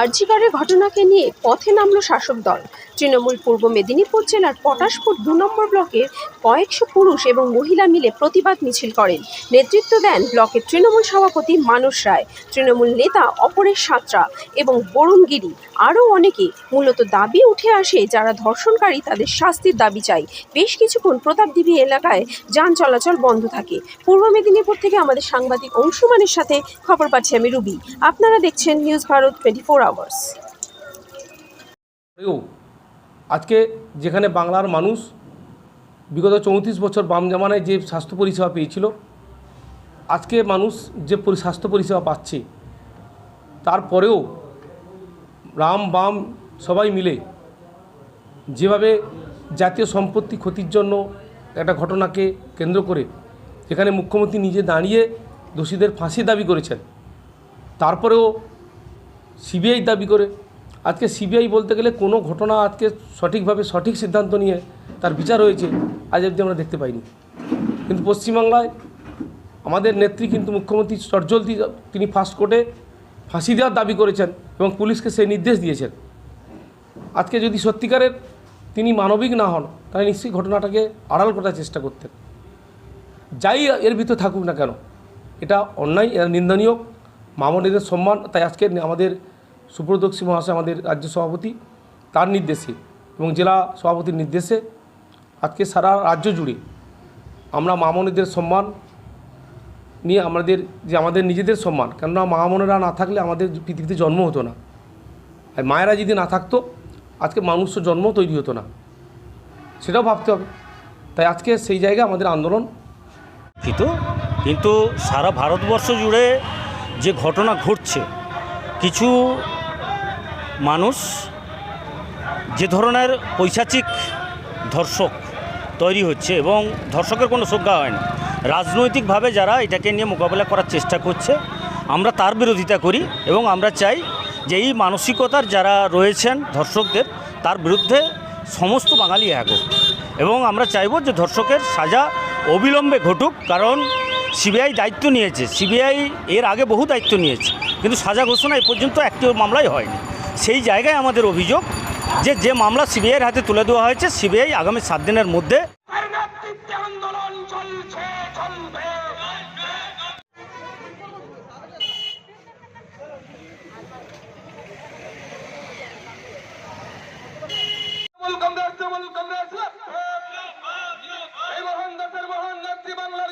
আরজিকরের ঘটনাকে নিয়ে পথে নামল শাসক দল। তৃণমূল পূর্ব মেদিনীপুর জেলার পটাশপুর দু নম্বর ব্লকের কয়েকশো পুরুষ এবং মহিলা মিলে প্রতিবাদ মিছিল করেন। নেতৃত্ব দেন ব্লকের তৃণমূল সভাপতি মানস রায়, তৃণমূল নেতা অপরেশ সাঁতরা এবং বরুণ গিরি আরও অনেকে মূলত দাবি উঠে আসে যারা ধর্ষণকারী তাদের শাস্তির দাবি চাই বেশ কিছুক্ষণ প্রতাপদিঘি এলাকায় যান চলাচল বন্ধ থাকে। পূর্ব মেদিনীপুর থেকে আমাদের সাংবাদিক অংশুমানের সাথে খবর পাচ্ছি আমি রুবি। আপনারা দেখছেন news Bharat twenty four hours আজকে যেখানে বাংলার মানুষ বিগত চৌত্রিশ বছর বাম জামানায় যে স্বাস্থ্য পরিষেবা পেয়েছিল, আজকে মানুষ যে স্বাস্থ্য পরিষেবা পাচ্ছে তারপরেও রাম, বাম সবাই মিলে যেভাবে জাতীয় সম্পত্তি ক্ষতির জন্য একটা ঘটনাকে কেন্দ্র করে যেখানে মুখ্যমন্ত্রী নিজে দাঁড়িয়ে দোষীদের ফাঁসি দাবি করেছেন, তারপরেও সিবিআই দাবি করে আজকে সিবিআই বলতে গেলে কোনো ঘটনা আজকে সঠিকভাবে সঠিক সিদ্ধান্ত নিয়ে তার বিচার হয়েছে, আজ অবধি আমরা দেখতে পাইনি। কিন্তু পশ্চিমবাংলায় আমাদের নেত্রী কিন্তু মুখ্যমন্ত্রী চটজলদি তিনি ফার্স্ট কোর্টে ফাঁসি দেওয়ার দাবি করেছেন এবং পুলিশকে সেই নির্দেশ দিয়েছেন। আজকে যদি সত্যিকারের তিনি মানবিক না হন, তাহলে নিশ্চয়ই ঘটনাটাকে আড়াল করার চেষ্টা করতেন। যাই এর ভিতরে থাকুক না কেন, এটা অন্যায় নিন্দনীয় মামনিদের সম্মান, তাই আজকে আমাদের সুপ্রদক্ষী মহাশয় আমাদের রাজ্য সভাপতি, তার নির্দেশে এবং জেলা সভাপতির নির্দেশে আজকে সারা রাজ্য জুড়ে আমরা মামনিদের সম্মান নিয়ে আমাদের যে আমাদের নিজেদের সম্মান, কেননা মামনেরা না থাকলে আমাদের পৃথিবীতে জন্ম হতো না। আর মায়েরা যদি না থাকতো, আজকে মানুষ জন্ম তৈরি হতো না। সেটাও ভাবতে হবে। তাই আজকে সেই জায়গায় আমাদের আন্দোলন। দুঃখিত কিন্তু সারা ভারতবর্ষ জুড়ে যে ঘটনা ঘটছে, কিছু মানুষ, যে ধরনের পৈশাচিক ধর্ষক তৈরি হচ্ছে এবং ধর্ষকের কোনো সংজ্ঞা হয় না রাজনৈতিকভাবে যারা এটাকে নিয়ে মোকাবেলা করার চেষ্টা করছে, আমরা তার বিরোধিতা করি এবং আমরা চাই যে এই মানসিকতার যারা রয়েছেন ধর্ষকদের, তার বিরুদ্ধে সমস্ত বাঙালি এক এবং আমরা চাইব যে ধর্ষকের সাজা অবিলম্বে ঘটুক, কারণ সিবিআই দায়িত্ব নিয়েছে। সিবিআই এর আগে বহু দায়িত্ব নিয়েছে, কিন্তু সাজা ঘোষণা এ পর্যন্ত একটি মামলাই হয়নি। সেই জায়গায় আমাদের অভিযোগ যে যে মামলা সিবিআইয়ের হাতে তুলে দেওয়া হয়েছে, সিবিআই আগামী সাত দিনের মধ্যে বাংলার